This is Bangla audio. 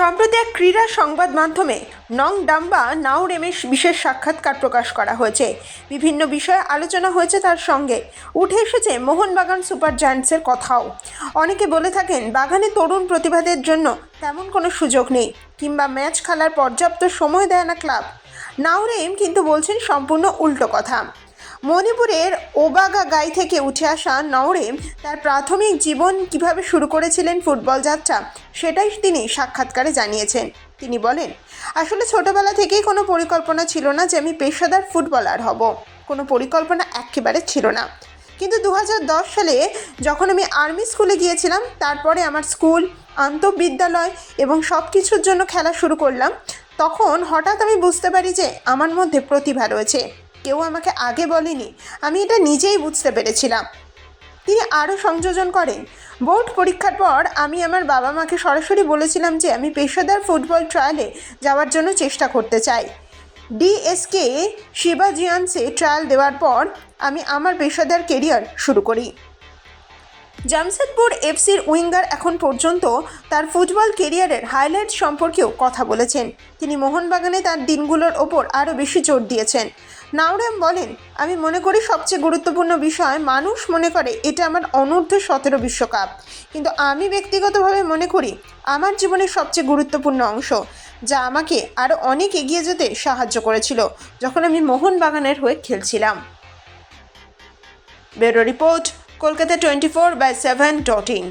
সম্প্রতি এক ক্রীড়া সংবাদ মাধ্যমে নং ডাম্বা নাউরেমের বিশেষ সাক্ষাৎকার প্রকাশ করা হয়েছে। বিভিন্ন বিষয়ে আলোচনা হয়েছে তার সঙ্গে। উঠে এসেছে মোহনবাগান সুপার জায়ান্টসের কথাও। অনেকে বলে থাকেন, বাগানে তরুণ প্রতিভাদের জন্য তেমন কোনো সুযোগ নেই, কিংবা ম্যাচ খেলার পর্যাপ্ত সময় দেয় না ক্লাব। নাউরেম কিন্তু বলছেন সম্পূর্ণ উল্টো কথা। মণিপুরের ওবাগা গাই থেকে উঠে আসা নওরেম তার প্রাথমিক জীবন কীভাবে শুরু করেছিলেন ফুটবল যাত্রা, সেটাই তিনি সাক্ষাৎকারে জানিয়েছেন। তিনি বলেন, আসলে ছোটবেলা থেকেই কোনো পরিকল্পনা ছিল না যে আমি পেশাদার ফুটবলার হব। কোনো পরিকল্পনা একেবারে ছিল না। কিন্তু দু হাজার দশ সালে যখন আমি আর্মি স্কুলে গিয়েছিলাম, তারপরে আমার স্কুল, আন্তঃবিদ্যালয় এবং সব কিছুর জন্য খেলা শুরু করলাম, তখন হঠাৎ আমি বুঝতে পারি যে আমার মধ্যে প্রতিভা রয়েছে। কেউ আমাকে আগে বলেনি, আমি এটা নিজেই বুঝতে পেরেছিলাম। তিনি আরও সংযোজন করেন, বোর্ড পরীক্ষার পর আমি আমার বাবা মাকে সরাসরি বলেছিলাম যে আমি পেশাদার ফুটবল ট্রায়ালে যাওয়ার জন্য চেষ্টা করতে চাই। ডিএসকে শিবাজিয়ান্সে ট্রায়াল দেওয়ার পর আমি আমার পেশাদার কেরিয়ার শুরু করি। জামশেদপুর এফসির উইঙ্গার এখন পর্যন্ত তার ফুটবল কেরিয়ারের হাইলাইট সম্পর্কেও কথা বলেছেন। তিনি মোহনবাগানে তার দিনগুলোর ওপর আরও বেশি জোর দিয়েছেন। নাওরাম বলেন, আমি মনে করি সবচেয়ে গুরুত্বপূর্ণ বিষয়, মানুষ মনে করে এটা আমার অনূর্ধ্ব সতেরো বিশ্বকাপ। কিন্তু আমি ব্যক্তিগতভাবে মনে করি আমার জীবনের সবচেয়ে গুরুত্বপূর্ণ অংশ, যা আমাকে আরও অনেক এগিয়ে যেতে সাহায্য করেছিল যখন আমি মোহনবাগানের হয়ে খেলছিলাম। Bureau report, Kolkata twenty four by seven dot in.